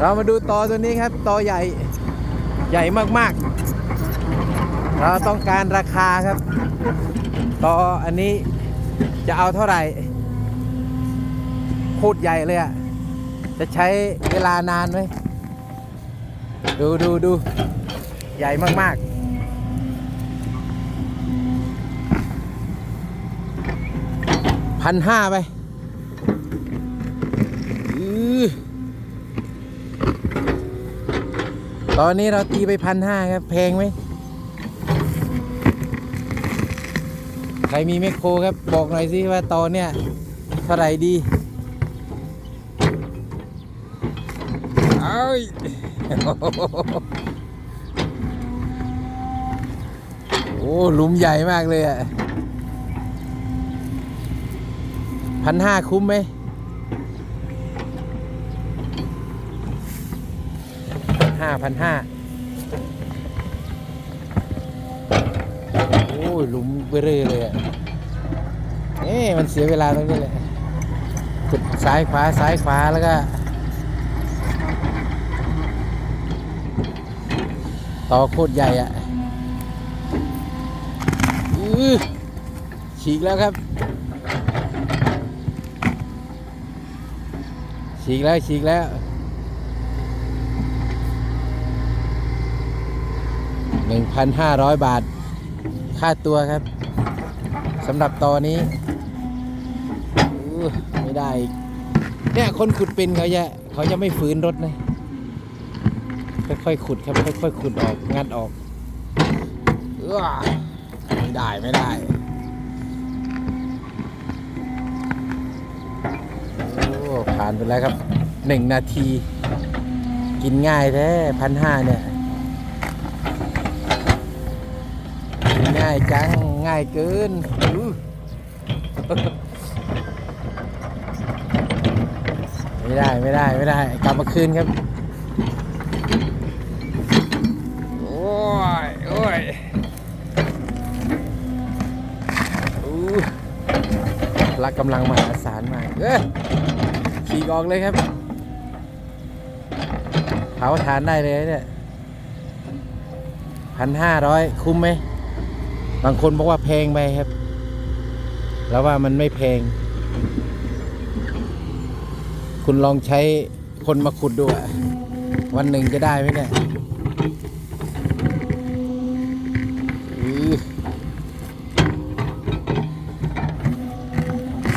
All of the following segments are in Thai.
เรามาดูตอตัวนี้ครับตอใหญ่ใหญ่มากๆ เราต้องการราคาครับ ตออันนี้จะเอาเท่าไหร่โคตรใหญ่เลยอะจะใช้เวลานานไหมดูดูดูใหญ่มาก ๆพันห้าไป ตอนนี้เราตีไปพันห้าครับ แพงไหม ใครมีแมคโครครับ บอกหน่อยสิว่าตอนเนี้ยเท่าไหร่ดี เอ้ยโอ้หลุมใหญ่มากเลยอะพันห้าคุ้มไหม ห้าพันห้าโอ้ยหลุมเบเร่อเลยอะเอ๊มันเสียเวลาตรงนี้แหละขุดซ้ายขวาซ้ายขวาแล้วก็ ต่อโคตรใหญ่อะอือฉีกแล้วครับ ฉีกแล้วฉีกแล้ว หนึ่งพันห้าร้อยบาท ค่าตัวครับสำหรับตอนนี้ไม่ได้เนี่ยคนขุดเป็นเขาจะเขาจะไม่ฝืนรถนะค่อยๆขุดครับค่อยๆขุดออกงัดออกเออไม่ได้ไม่ได้โอ้ผ่านไปแล้วครับหนึ่งนาที กินง่ายแท้พันห้าเนี่ยกิน ง่ายจัง ง่ายเกินไม่ได้ไม่ได้ไม่ได้ กลับมาคืนครับ โอ้ยโอ้ยพละกำลังมหาศาลมากเอ้ยขี่ออกเลยครับเผาทานได้เลยเนี่ยพันห้าร้อยคุ้มไหม บางคนบอกว่าแพงไปครับ แล้วว่ามันไม่แพง คุณลองใช้คนมาขุดดูวันหนึ่งจะได้ไหมเนี่ย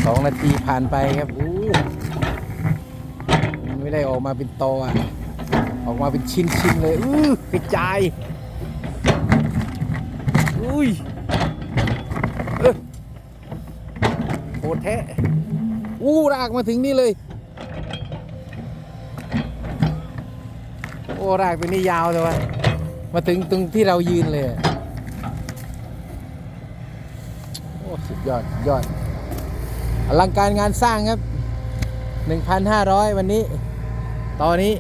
สองนาทีผ่านไปครับอู้มันไม่ได้ออกมาเป็นโตอะ ออกมาเป็นชิ้นๆเลย อื้อกระจาย อุ้ยเออโหดแท้อู้รากมาถึงนี่เลย โอ้รากตัวนี้ยาวแต่ว่ามาถึงตรงที่เรายืนเลย โอ้สุดยอดสุดยอด อลังการงานสร้างครับ 1,500 วันนี้ ตอนนี้